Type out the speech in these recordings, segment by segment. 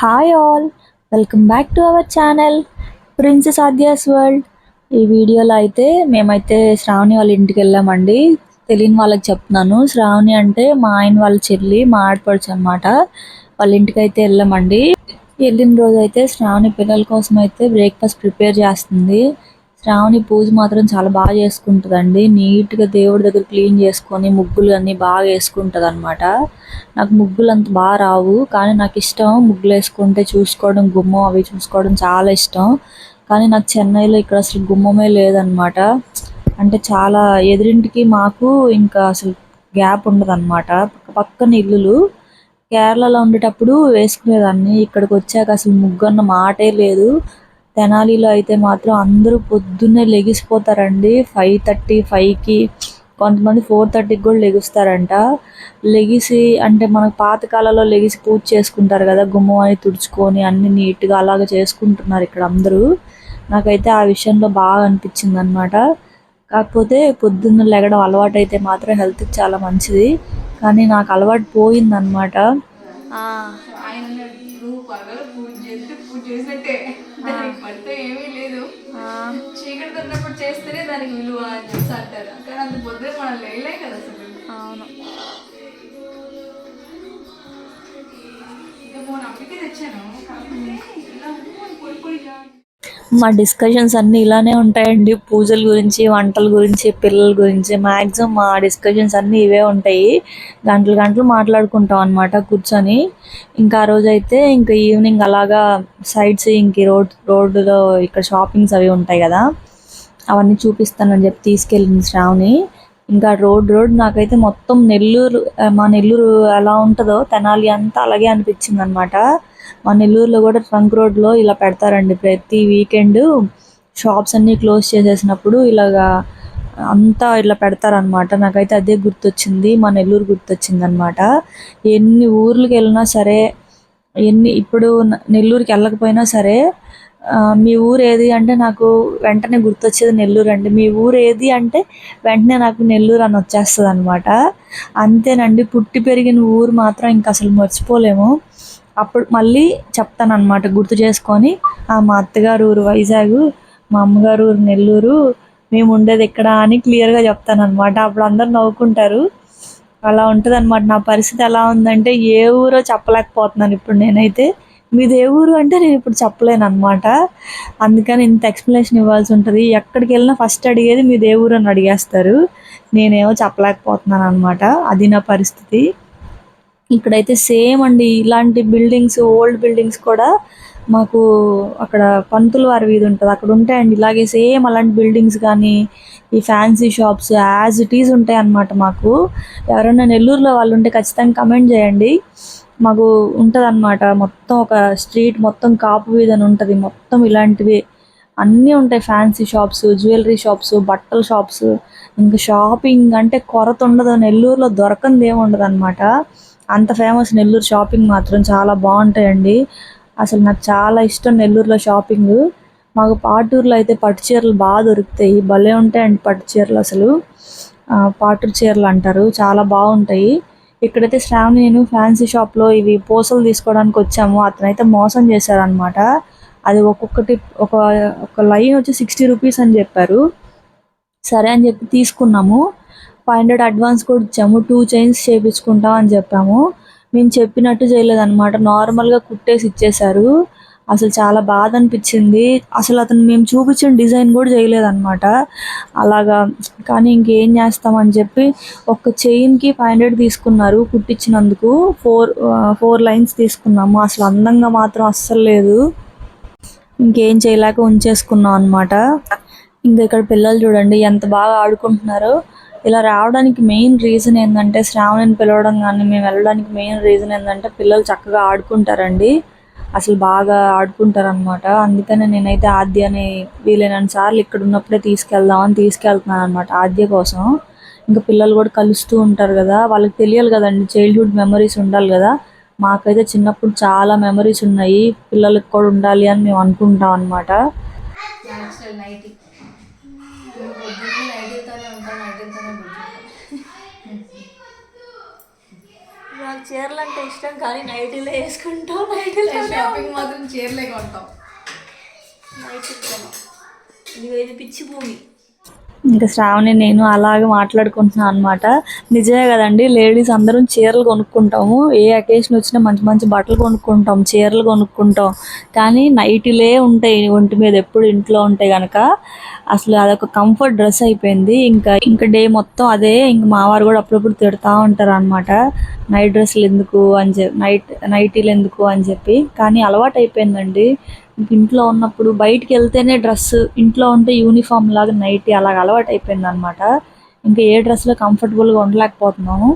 Hi all welcome back to our channel princess Aadya's world ఈ వీడియోలో అయితే మేమైతే శ్రావణి వాళ్ళ ఇంటికి వెళ్ళామండి. తెలియని వాళ్ళకి చెప్తున్నాను. శ్రావణి అంటే మా ఆయన వాళ్ళ చెల్లి మా ఆడపడుచు అనమాట వాళ్ళ ఇంటికి అయితే వెళ్ళామండి. వెళ్ళిన రోజు అయితే శ్రావణి పిల్లల కోసం అయితే బ్రేక్ఫాస్ట్ ప్రిపేర్ చేస్తుంది. శ్రావణి పూజ మాత్రం చాలా బాగా చేసుకుంటుందండి. నీట్గా దేవుడి దగ్గర క్లీన్ చేసుకొని ముగ్గులు అన్నీ బాగా వేసుకుంటుంది అనమాట నాకు ముగ్గులు అంత బాగా రావు కానీ నాకు ఇష్టం ముగ్గులు వేసుకుంటే చూసుకోవడం గుమ్మం అవి చూసుకోవడం చాలా ఇష్టం. కానీ నాకు చెన్నైలో ఇక్కడ అసలు గుమ్మమే లేదనమాట అంటే చాలా ఎదురింటికి మాకు ఇంకా అసలు గ్యాప్ ఉండదు అనమాట పక్కన ఇల్లులు. కేరళలో ఉండేటప్పుడు వేసుకునేదాన్ని. ఇక్కడికి వచ్చాక అసలు ముగ్గన్న మాటే లేదు. తెనాలిలో అయితే మాత్రం అందరూ పొద్దున్నే లెగిసిపోతారండి. ఫైవ్ థర్టీ ఫైవ్కి కొంతమంది ఫోర్ థర్టీకి కూడా లెగుస్తారంట. లెగిసి అంటే మనకు పాతకాలంలో లెగిసి పూజ చేసుకుంటారు కదా గుమ్మం అని తుడుచుకొని అన్ని నీట్గా అలాగ చేసుకుంటున్నారు ఇక్కడ అందరూ. నాకైతే ఆ విషయంలో బాగా అనిపించింది అనమాట కాకపోతే పొద్దున్న లెగడం అలవాటు అయితే మాత్రం హెల్త్కి చాలా మంచిది. కానీ నాకు అలవాటు పోయిందనమాట పూజ చేసినట్టే. చీకటి తిన్నప్పుడు చేస్తేనే దానికి విలువ అని చెప్పి అంటారు. కానీ అంత పొద్దున మనం లేయలేం కదా అసలు. అవును. అప్పటికే తెచ్చాను. ఇలా పొడి పొడిగా మా డిస్కషన్స్ అన్నీ ఇలానే ఉంటాయండి. పూజల గురించి వంటల గురించి పిల్లల గురించి. మ్యాక్సిమం మా డిస్కషన్స్ అన్నీ ఇవే ఉంటాయి. గంటలు గంటలు మాట్లాడుకుంటాం అనమాట కూర్చొని. ఇంకా ఆ రోజు అయితే ఇంకా ఈవినింగ్ అలాగా సైడ్ సీయింగ్కి రోడ్ రోడ్డులో ఇక్కడ షాపింగ్స్ అవి ఉంటాయి కదా. అవన్నీ చూపిస్తానని చెప్పి తీసుకెళ్ళింది శ్రావణి. ఇంకా రోడ్ రోడ్ నాకైతే మొత్తం నెల్లూరు మా నెల్లూరు ఎలా ఉంటుందో తెనాలి అంతా అలాగే అనిపించింది అనమాట మా నెల్లూరులో కూడా ట్రంక్ రోడ్లో ఇలా పెడతారండి. ప్రతి వీకెండ్ షాప్స్ అన్నీ క్లోజ్ చేసేసినప్పుడు ఇలాగా అంతా ఇట్లా పెడతారనమాట నాకైతే అదే గుర్తొచ్చింది. మా నెల్లూరు గుర్తొచ్చింది అనమాట ఎన్ని ఊర్లకు వెళ్ళినా సరే ఎన్ని ఇప్పుడు నెల్లూరుకి వెళ్ళకపోయినా సరే మీ ఊరు ఏది అంటే నాకు వెంటనే గుర్తొచ్చేది నెల్లూరు అండి. మీ ఊరు ఏది అంటే వెంటనే నాకు నెల్లూరు అని వచ్చేస్తుంది అనమాట అంతేనండి. పుట్టి పెరిగిన ఊరు మాత్రం ఇంకా అసలు మర్చిపోలేము. అప్పుడు మళ్ళీ చెప్తాను అనమాట గుర్తు చేసుకొని "ఆ, మా అత్తగారు ఊరు వైజాగ్ మా అమ్మగారు ఊరు నెల్లూరు మేము ఉండేది ఇక్కడ అని క్లియర్గా చెప్తాను అనమాట అప్పుడు అందరు నవ్వుకుంటారు. అలా ఉంటుంది అనమాట నా పరిస్థితి ఎలా ఉందంటే ఏ ఊరో చెప్పలేకపోతున్నాను ఇప్పుడు నేనైతే. మీది ఏ ఊరు అంటే నేను ఇప్పుడు చెప్పలేను అనమాట అందుకని ఇంత ఎక్స్ప్లెనేషన్ ఇవ్వాల్సి ఉంటుంది. ఎక్కడికి వెళ్ళినా ఫస్ట్ అడిగేది మీది ఏ ఊరు అని అడిగేస్తారు. నేనేమో చెప్పలేకపోతున్నాను అనమాట అది నా పరిస్థితి. ఇక్కడైతే సేమ్ అండి ఇలాంటి బిల్డింగ్స్ ఓల్డ్ బిల్డింగ్స్ కూడా మాకు అక్కడ పంతుల వారి వీధి ఉంటుంది. అక్కడ ఉంటాయండి. ఇలాగే సేమ్ అలాంటి బిల్డింగ్స్ కానీ ఈ fancy shops as it is ఉంటాయి అన్నమాట మాకు. ఎవరైనా నెల్లూరులో వాళ్ళు ఉంటే ఖచ్చితంగా కమెంట్ చేయండి. మాకు ఉంటుంది మొత్తం ఒక స్ట్రీట్ మొత్తం కాపు వీధి అని ఉంటుంది. మొత్తం ఇలాంటివి అన్నీ ఉంటాయి. ఫ్యాన్సీ షాప్స్ జ్యువెలరీ షాప్స్ బట్టల షాప్స్. ఇంకా షాపింగ్ అంటే కొరత ఉండదు. నెల్లూరులో దొరకంది ఏమి ఉండదు అనమాట అంత ఫేమస్ నెల్లూరు షాపింగ్ మాత్రం చాలా బాగుంటాయండి. అసలు నాకు చాలా ఇష్టం నెల్లూరులో షాపింగ్ మాకు పాటూరులో అయితే పట్టు చీరలు బాగా దొరుకుతాయి. భలే ఉంటాయండి పట్టు చీరలు అసలు. పాటూరు చీరలు అంటారు. చాలా బాగుంటాయి. ఇక్కడైతే శ్రావణి నేను ఫ్యాన్సీ షాప్లో ఇవి పూసలు తీసుకోవడానికి వచ్చాము. అతనైతే మోసం చేశారనమాట అది ఒక్కొక్కటి ఒక ఒక లైన్ వచ్చి సిక్స్టీ రూపీస్ అని చెప్పారు. సరే అని చెప్పి తీసుకున్నాము. ఫైవ్ హండ్రెడ్ అడ్వాన్స్ కూడా ఇచ్చాము. టూ చైన్స్ చేయించుకుంటాం అని చెప్పాము. మేము చెప్పినట్టు చేయలేదన్నమాట. నార్మల్గా కుట్టేసి ఇచ్చేశారు. అసలు చాలా బాధ అనిపించింది. అసలు అతను మేము చూపించిన డిజైన్ కూడా చేయలేదన్నమాట. అలాగా కానీ ఇంకేం చేస్తామని చెప్పి ఒక చైన్కి ఫైవ్ హండ్రెడ్ తీసుకున్నారు కుట్టించినందుకు. ఫోర్ ఫోర్ లైన్స్ తీసుకున్నాము. అసలు అందంగా మాత్రం అస్సలు లేదు. ఇంకేం చేయలేక ఉంచేసుకున్నాం అనమాట ఇంకా ఇక్కడ పిల్లలు చూడండి ఎంత బాగా ఆడుకుంటున్నారో. ఇలా రావడానికి మెయిన్ రీజన్ ఏంటంటే శ్రావణిని పిలవడం కానీ మేము వెళ్ళడానికి మెయిన్ రీజన్ ఏంటంటే పిల్లలు చక్కగా ఆడుకుంటారండి. అసలు బాగా ఆడుకుంటారు అనమాట అందుకనే నేనైతే ఆద్యని వీలైనన్ని సార్లు ఇక్కడ ఉన్నప్పుడే తీసుకెళ్దామని తీసుకెళ్తున్నాను అనమాట ఆద్య కోసం. ఇంకా పిల్లలు కూడా కలుస్తూ ఉంటారు కదా. వాళ్ళకి తెలియాలి కదండి చైల్డ్హుడ్ మెమరీస్ ఉండాలి కదా. మాకైతే చిన్నప్పుడు చాలా మెమరీస్ ఉన్నాయి. పిల్లలకు కూడా ఉండాలి అని మేము అనుకుంటాం అనమాట న్యాచురల్ నైటీ నువ్వు పొద్దున్నే నైటీతోనే ఉంటావు నైటీతోనే పొద్దున్న నాకు చీరలు అంటే ఇష్టం కానీ నైటీలో వేసుకుంటాం నైటీలో షాపింగ్ మాత్రం చీరలే కొంటాం. నైటీలో ఇది పిచ్చి భూమి. ఇంకా శ్రావణి నేను అలాగే మాట్లాడుకుంటున్నాను అనమాట నిజమే కదండి లేడీస్ అందరం చీరలు కొనుక్కుంటాము. ఏ అకేషన్ వచ్చినా మంచి మంచి బట్టలు కొనుక్కుంటాం చీరలు కొనుక్కుంటాం. కానీ నైటీలే ఉంటాయి ఒంటి మీద ఎప్పుడు ఇంట్లో ఉంటాయి కనుక అసలు అదొక కంఫర్ట్ డ్రెస్ అయిపోయింది. ఇంకా ఇంకా డే మొత్తం అదే ఇంకా మావారు కూడా అప్పుడప్పుడు తిడతా ఉంటారు అనమాట నైట్ డ్రెస్సులు ఎందుకు? అని చెప్పి నైట్ నైటీలు ఎందుకు? అని చెప్పి. కానీ అలవాటు అయిపోయిందండి. ఇంట్లో ఉన్నప్పుడు బయటికి వెళ్తేనే డ్రెస్ ఇంట్లో ఉంటే యూనిఫామ్ లాగా నైట్ అలాగ అలవాటు అయిపోయింది అనమాట ఇంకా ఏ డ్రెస్లో కంఫర్టబుల్గా ఉండలేకపోతున్నాము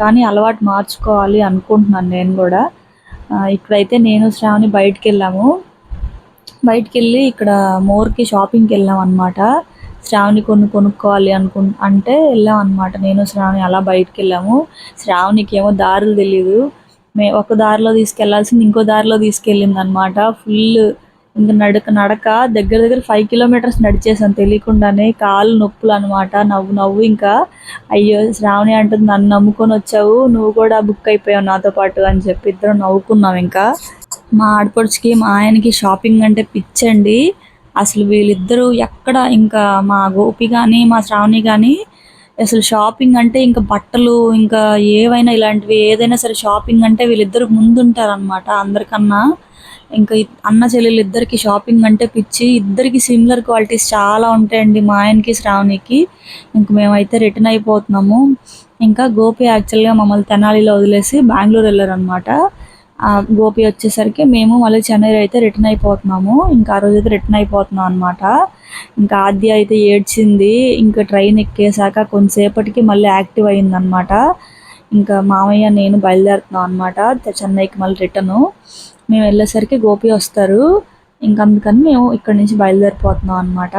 కానీ అలవాటు మార్చుకోవాలి అనుకుంటున్నాను నేను కూడా. ఇక్కడైతే నేను శ్రావణి బయటికి వెళ్ళాము. బయటికి వెళ్ళి ఇక్కడ మోర్కి షాపింగ్కి వెళ్ళాం అనమాట శ్రావణి కొన్ని కొనుక్కోవాలి అనుకు అంటే వెళ్ళాం అనమాట నేను శ్రావణి అలా బయటికి వెళ్ళాము. శ్రావణికి ఏమో దారులు తెలియదు మే ఒక దారిలో తీసుకెళ్ళాల్సింది ఇంకో దారిలో తీసుకెళ్ళింది అనమాట ఫుల్ ఇంక నడక నడక దగ్గర దగ్గర ఫైవ్ కిలోమీటర్స్ నడిచేసాను తెలియకుండానే కాళ్ళు నొప్పులు అనమాట నవ్వు నవ్వు ఇంకా. అయ్యో శ్రావణి అంటుంది నన్ను నమ్ముకొని వచ్చావు. నువ్వు కూడా బుక్ అయిపోయావు నాతో పాటు అని చెప్పి ఇద్దరం నవ్వుకున్నాం ఇంకా. మా ఆడపడుచుకి మా ఆయనకి షాపింగ్ అంటే పిచ్చండి. అసలు వీళ్ళిద్దరూ ఎక్కడ ఇంకా మా గోపి కానీ మా శ్రావణి కానీ అసలు షాపింగ్ అంటే ఇంకా బట్టలు ఇంకా ఏవైనా ఇలాంటివి ఏదైనా సరే షాపింగ్ అంటే వీళ్ళిద్దరు ముందుంటారనమాట అందరికన్నా. ఇంకా అన్న చెల్లెలు ఇద్దరికి షాపింగ్ అంటే పిచ్చి. ఇద్దరికి సిమిలర్ క్వాలిటీస్ చాలా ఉంటాయండి మా ఆయనకి శ్రావణికి. ఇంక మేమైతే రిటర్న్ అయిపోతున్నాము. ఇంకా గోపి యాక్చువల్గా మమ్మల్ని తెనాలిలో వదిలేసి బెంగళూరు వెళ్ళారనమాట గోపి వచ్చేసరికి మేము మళ్ళీ చెన్నై అయితే రిటర్న్ అయిపోతున్నాము. ఇంకా ఆ రోజు అయితే రిటర్న్ అయిపోతున్నాం అనమాట ఇంకా ఆద్య అయితే ఏడ్చింది. ఇంకా ట్రైన్ ఎక్కేసాక కొంతసేపటికి మళ్ళీ యాక్టివ్ అయిందనమాట ఇంకా మామయ్య నేను బయలుదేరుతున్నాం అనమాట చెన్నైకి మళ్ళీ రిటర్న్ మేము వెళ్ళేసరికి గోపి వస్తారు. ఇంకందుకని మేము ఇక్కడ నుంచి బయలుదేరిపోతున్నాం అనమాట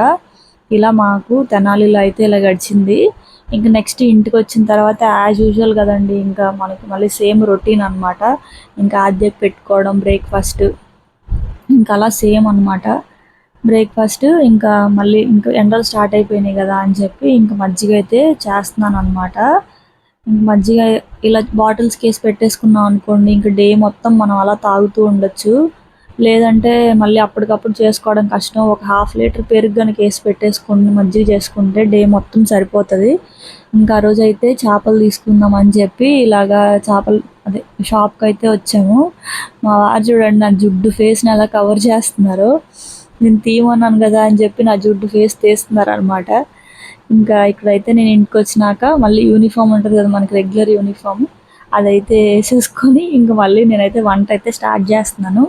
ఇలా మాకు తెనాలిలో అయితే ఇలా గడిచింది. ఇంకా నెక్స్ట్ ఇంటికి వచ్చిన తర్వాత యాజ్ యూజువల్ కదండి ఇంకా మనకి మళ్ళీ సేమ్ రొటీన్ అన్నమాట. ఇంకా ఆద్యకు పెట్టుకోవడం బ్రేక్ఫాస్ట్ ఇంకా అలా సేమ్ అనమాట బ్రేక్ఫాస్ట్ ఇంకా మళ్ళీ ఇంకా ఎండలు స్టార్ట్ అయిపోయినాయి కదా అని చెప్పి ఇంకా మజ్జిగ అయితే చేస్తున్నాను అనమాట మజ్జిగ ఇలా బాటిల్స్ కేసి పెట్టేసుకున్నాం అనుకోండి ఇంకా డే మొత్తం మనం అలా తాగుతూ ఉండొచ్చు. లేదంటే మళ్ళీ అప్పటికప్పుడు చేసుకోవడం కష్టం. ఒక హాఫ్ లీటర్ పెరుగు కనుక వేసి పెట్టేసుకుని మజ్జిగ చేసుకుంటే డే మొత్తం సరిపోతుంది. ఇంకా ఆ రోజు అయితే చేపలు తీసుకుందాం అని చెప్పి ఇలాగా చేపలు అదే షాప్కి అయితే వచ్చాము. మా వారు చూడండి నా జుడ్డు ఫేస్ని ఎలా కవర్ చేస్తున్నారు. నేను తీయమన్నాను కదా అని చెప్పి నా జుడ్డు ఫేస్ తీస్తున్నారు అనమాట ఇంకా ఇక్కడైతే నేను ఇంటికి వచ్చినాక మళ్ళీ యూనిఫామ్ ఉంటుంది కదా మనకి రెగ్యులర్ యూనిఫామ్ అదైతే వేసేసుకొని ఇంకా మళ్ళీ నేనైతే వంట అయితే స్టార్ట్ చేస్తున్నాను.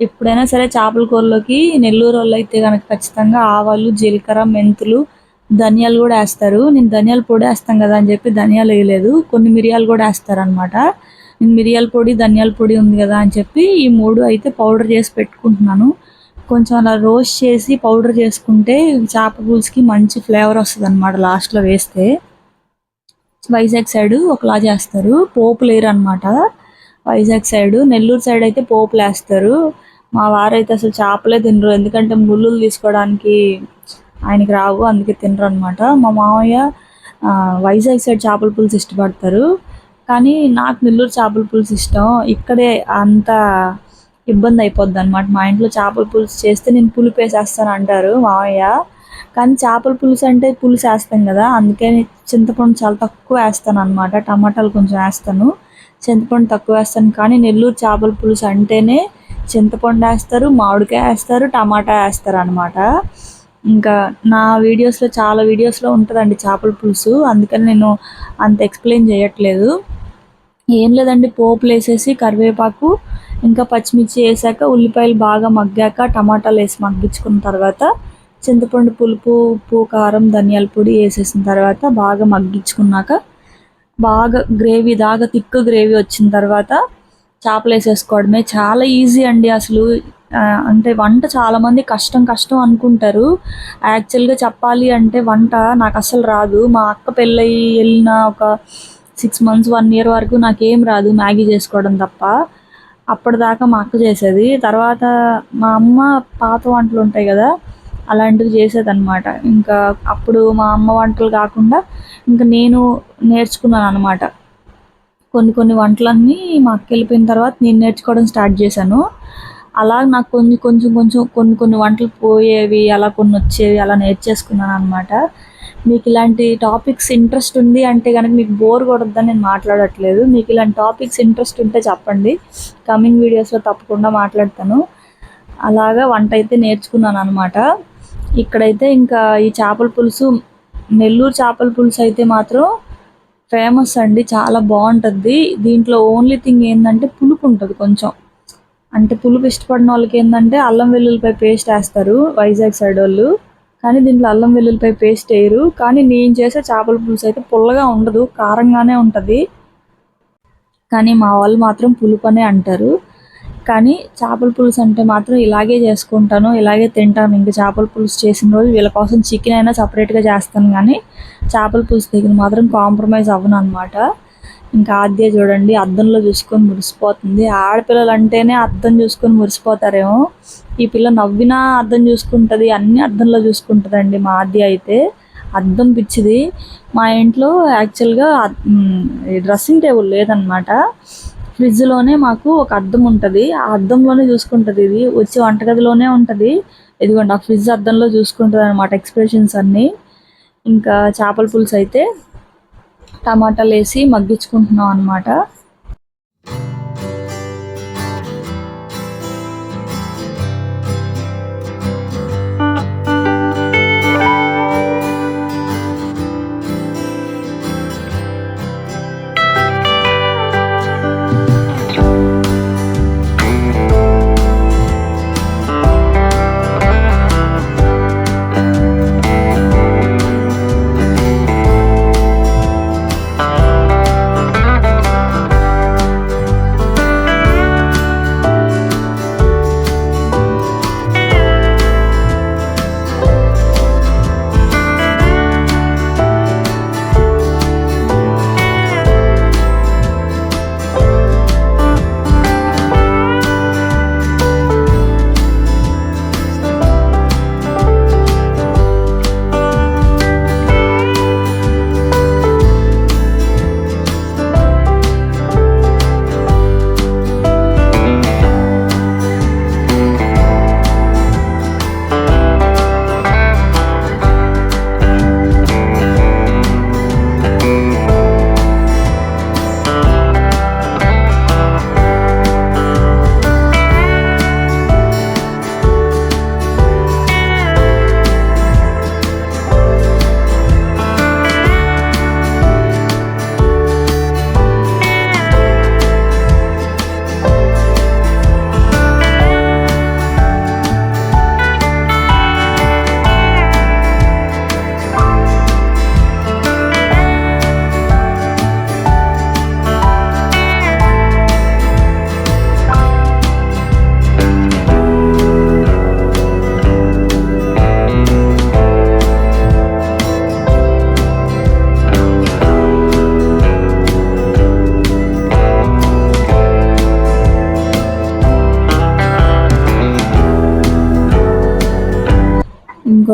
ఎప్పుడైనా సరే చేపల కూరలోకి నెల్లూరు వాళ్ళు అయితే కనుక ఖచ్చితంగా ఆవాలు జీలకర్ర మెంతులు ధనియాలు కూడా వేస్తారు. నేను ధనియాల పొడి వేస్తాం కదా అని చెప్పి ధనియాలు వేయలేదు కొన్ని మిరియాలు కూడా వేస్తారు అనమాట నేను మిరియాల పొడి ధనియాల పొడి ఉంది కదా అని చెప్పి ఈ మూడు అయితే పౌడర్ చేసి పెట్టుకుంటున్నాను. కొంచెం అలా రోస్ట్ చేసి పౌడర్ చేసుకుంటే చేప పులుసుకి మంచి ఫ్లేవర్ వస్తుంది అనమాట లాస్ట్లో వేస్తే. వైజాగ్ సైడ్ ఒకలా చేస్తారు. పోపు లేరు అనమాట వైజాగ్ సైడ్ నెల్లూరు సైడ్ అయితే పోపులు వేస్తారు మా వారైతే అసలు చేపలే తినరు. ఎందుకంటే ముళ్ళులు తీసుకోవడానికి ఆయనకి రావు అందుకే తినరు అనమాట మా మామయ్య వైజాగ్ సైడ్ చేపల పులుసు ఇష్టపడతారు. కానీ నాకు నెల్లూరు చేపల పులుసు ఇష్టం. ఇక్కడే అంత ఇబ్బంది అయిపోద్ది అనమాట మా ఇంట్లో చేపల పులుసు చేస్తే నేను పులుపు వేసేస్తాను అంటారు మామయ్య కానీ చేపల పులుసు అంటే పులుసు వేస్తాం కదా అందుకని చింతపండు చాలా తక్కువ వేస్తాను అనమాట టమాటాలు కొంచెం వేస్తాను చింతపండు తక్కువ వేస్తాను. కానీ నెల్లూరు చేపల పులుసు అంటేనే చింతపండు వేస్తారు మామిడికాయ వేస్తారు టమాటా వేస్తారు అనమాట ఇంకా నా వీడియోస్లో చాలా వీడియోస్లో ఉంటుందండి చేపల పులుసు. అందుకని నేను అంత ఎక్స్ప్లెయిన్ చేయట్లేదు. ఏం లేదండి పోపులు వేసేసి కరివేపాకు ఇంకా పచ్చిమిర్చి వేసాక ఉల్లిపాయలు బాగా మగ్గాక టమాటాలు వేసి మగ్గించుకున్న తర్వాత చింతపండు పులుపు ఉప్పు కారం ధనియాల పొడి వేసేసిన తర్వాత బాగా మగ్గించుకున్నాక బాగా గ్రేవీ దాకా తిక్కు గ్రేవీ వచ్చిన తర్వాత చేపలు వేసేసుకోవడమే. చాలా ఈజీ అండి అసలు. అంటే వంట చాలామంది కష్టం కష్టం అనుకుంటారు. యాక్చువల్గా చెప్పాలి అంటే వంట నాకు అసలు రాదు. మా అక్క పెళ్ళయి వెళ్ళిన ఒక సిక్స్ మంత్స్ వన్ ఇయర్ వరకు నాకేం రాదు మ్యాగీ చేసుకోవడం తప్ప. అప్పటిదాకా మా అక్క చేసేది. తర్వాత మా అమ్మ పాత వంటలు ఉంటాయి కదా అలాంటివి చేసేదన్నమాట. ఇంకా అప్పుడు మా అమ్మ వంటలు కాకుండా ఇంకా నేను నేర్చుకున్నాను అనమాట కొన్ని కొన్ని వంటలన్నీ మా అక్క వెళ్ళిపోయిన తర్వాత నేను నేర్చుకోవడం స్టార్ట్ చేశాను. అలా నాకు కొన్ని కొంచెం కొంచెం కొన్ని కొన్ని వంటలు పోయేవి అలా కొన్ని వచ్చేవి అలా నేర్చేసుకున్నాను అనమాట మీకు ఇలాంటి టాపిక్స్ ఇంట్రెస్ట్ ఉంది అంటే కనుక మీకు బోర్ కొడద్దని నేను మాట్లాడట్లేదు. మీకు ఇలాంటి టాపిక్స్ ఇంట్రెస్ట్ ఉంటే చెప్పండి. కమింగ్ వీడియోస్లో తప్పకుండా మాట్లాడతాను. అలాగా వంట అయితే నేర్చుకున్నాను అనమాట ఇక్కడైతే ఇంకా ఈ చేపల పులుసు నెల్లూరు చేపల పులుసు అయితే మాత్రం ఫేమస్ అండి. చాలా బాగుంటుంది. దీంట్లో ఓన్లీ థింగ్ ఏంటంటే పులుపు ఉంటుంది కొంచెం. అంటే పులుపు ఇష్టపడిన వాళ్ళకి ఏంటంటే అల్లం వెల్లుల్లిపై పేస్ట్ వేస్తారు వైజాగ్ సైడ్ వాళ్ళు. కానీ దీంట్లో అల్లం వెల్లుల్లిపై పేస్ట్ వేయరు. కానీ నేను చేసే చేపల పులుసు అయితే పుల్లగా ఉండదు కారంగానే ఉంటుంది. కానీ మా వాళ్ళు మాత్రం పులుపు అనే అంటారు. కానీ చేపల పులుసు అంటే మాత్రం ఇలాగే చేసుకుంటాను ఇలాగే తింటాను. ఇంకా చేపల పులుసు చేసిన రోజు వీళ్ళ కోసం చికెన్ అయినా సపరేట్గా చేస్తాను. కానీ చేపల పులుసు దగ్గర మాత్రం కాంప్రమైజ్ అవ్వను అనమాట ఇంకా ఆద్య చూడండి అద్దంలో చూసుకొని మురిసిపోతుంది. ఆడపిల్లలు అంటేనే అద్దం చూసుకొని మురిసిపోతారేమో. ఈ పిల్ల నవ్వినా అద్దం చూసుకుంటుంది అన్ని అద్దంలో చూసుకుంటుందండి మా ఆద్య అయితే. అద్దం పిచ్చిది. మా ఇంట్లో యాక్చువల్గా డ్రెస్సింగ్ టేబుల్ లేదనమాట ఫ్రిడ్జ్లోనే మాకు ఒక అద్దం ఉంటుంది. ఆ అద్దంలోనే చూసుకుంటుంది ఇది. వచ్చి వంటగదిలోనే ఉంటుంది. ఇదిగోండి ఆ ఫ్రిడ్జ్ అద్దంలో చూసుకుంటుంది అనమాట ఎక్స్ప్రెషన్స్ అన్నీ. ఇంకా చేపల పులుసు అయితే టమాటాలు వేసి మగ్గించుకుంటున్నాం అనమాట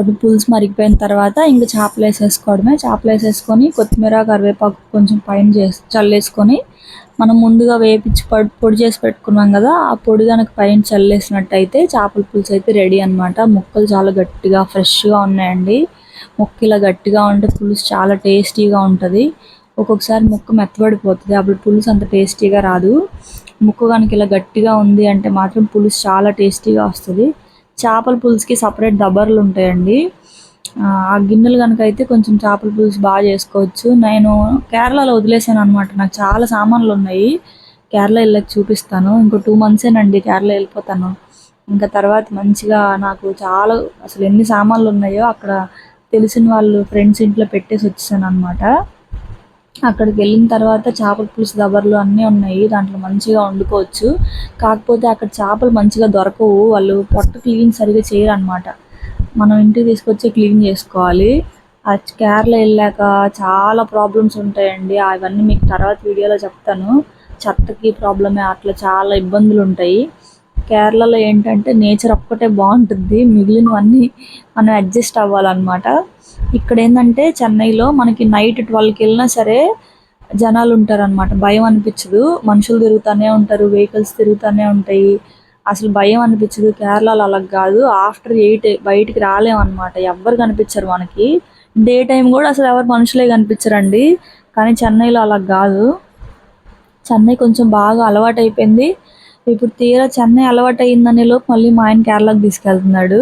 ఇంకోటి పులుసు మరిగిపోయిన తర్వాత ఇంకా చేపలు వేసేసుకోవడమే. చేపలు వేసేసుకొని కొత్తిమీర కరివేపాకు కొంచెం పైన చేసి చల్లేసుకొని మనం ముందుగా వేపించి పొడి పొడి చేసి పెట్టుకున్నాం కదా ఆ పొడి కనుక పైన చల్లేసినట్టయితే చేపల పులుసు అయితే రెడీ అన్నమాట. ముక్కలు చాలా గట్టిగా ఫ్రెష్గా ఉన్నాయండి. ముక్క ఇలా గట్టిగా ఉంటే పులుసు చాలా టేస్టీగా ఉంటుంది. ఒక్కొక్కసారి ముక్క మెత్తబడిపోతుంది. అప్పుడు పులుసు అంత టేస్టీగా రాదు. ముక్క కనుక ఇలా గట్టిగా ఉంది అంటే మాత్రం పులుసు చాలా టేస్టీగా వస్తుంది. చేపల పులుసుకి సపరేట్ దబ్బర్లు ఉంటాయండి. ఆ ఆ గిన్నెలు కనుక అయితే కొంచెం చేపల పులుసు బాగా చేసుకోవచ్చు. నేను కేరళలో వదిలేసాను అనమాట నాకు చాలా సామాన్లు ఉన్నాయి. కేరళ వెళ్ళకి చూపిస్తాను. ఇంకో టూ మంత్సేనండి కేరళ వెళ్ళిపోతాను. ఇంకా తర్వాత మంచిగా నాకు చాలా అసలు ఎన్ని సామాన్లు ఉన్నాయో అక్కడ తెలిసిన వాళ్ళు ఫ్రెండ్స్ ఇంట్లో పెట్టేసి వచ్చేసాను అనమాట అక్కడికి వెళ్ళిన తర్వాత చేపల పులుసు దబర్లు అన్నీ ఉన్నాయి. దాంట్లో మంచిగా వండుకోవచ్చు. కాకపోతే అక్కడ చేపలు మంచిగా దొరకవు. వాళ్ళు పొట్ట క్లీన్ సరిగా చేయరు అనమాట మనం ఇంటికి తీసుకొచ్చి క్లీన్ చేసుకోవాలి. ఆ కేరళ వెళ్ళాక చాలా ప్రాబ్లమ్స్ ఉంటాయండి. అవన్నీ మీకు తర్వాత వీడియోలో చెప్తాను. చెత్తకి ప్రాబ్లమే. అట్లా చాలా ఇబ్బందులు ఉంటాయి. కేరళలో ఏంటంటే నేచర్ ఒక్కటే బాగుంటుంది. మిగిలినవన్నీ మనం అడ్జస్ట్ అవ్వాలన్నమాట. ఇక్కడ ఏంటంటే చెన్నైలో మనకి నైట్ ట్వెల్వ్కి వెళ్ళినా సరే జనాలు ఉంటారనమాట భయం అనిపించదు. మనుషులు తిరుగుతూనే ఉంటారు. వెహికల్స్ తిరుగుతూనే ఉంటాయి. అసలు భయం అనిపించదు. కేరళలో అలా కాదు. ఆఫ్టర్ ఎయిట్ బయటికి రాలేమన్నమాట. ఎవ్వరు కనిపించరు మనకి. డే టైం కూడా అసలు ఎవరు మనుషులే కనిపించరండి. కానీ చెన్నైలో అలా కాదు. చెన్నై కొంచెం బాగా అలవాటు అయిపోయింది ఇప్పుడు తీరా చెన్నై అలవాటు అయిందనే లోపు మళ్ళీ మా ఆయన కేరళకు తీసుకెళ్తున్నాడు.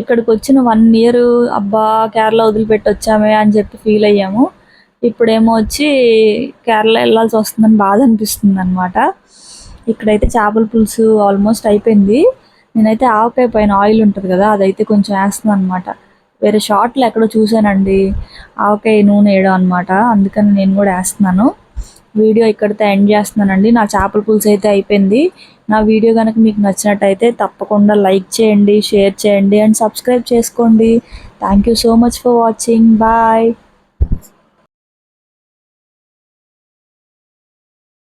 ఇక్కడికి వచ్చిన వన్ ఇయర్ అబ్బా కేరళ వదిలిపెట్టి వచ్చామే అని చెప్పి ఫీల్ అయ్యాము. ఇప్పుడేమో వచ్చి కేరళ వెళ్ళాల్సి వస్తుందని బాధ అనిపిస్తుంది అనమాట ఇక్కడైతే చేపల పులుసు ఆల్మోస్ట్ అయిపోయింది. నేనైతే ఆవకాయ పైన ఆయిల్ ఉంటుంది కదా అదైతే కొంచెం వేస్తుంది అనమాట వేరే షార్ట్లో ఎక్కడో చూశానండి. ఆవకాయ నూనె వేయడం అనమాట అందుకని నేను కూడా వేస్తున్నాను. వీడియో ఇక్కడితో ఎండ్ చేస్తున్నానండి. నా చేపల పులుసు అయితే అయిపోయింది. నా వీడియో కనుక మీకు నచ్చినట్టయితే తప్పకుండా లైక్ చేయండి షేర్ చేయండి అండ్ సబ్స్క్రైబ్ చేసుకోండి. Thank you so much for watching. Bye.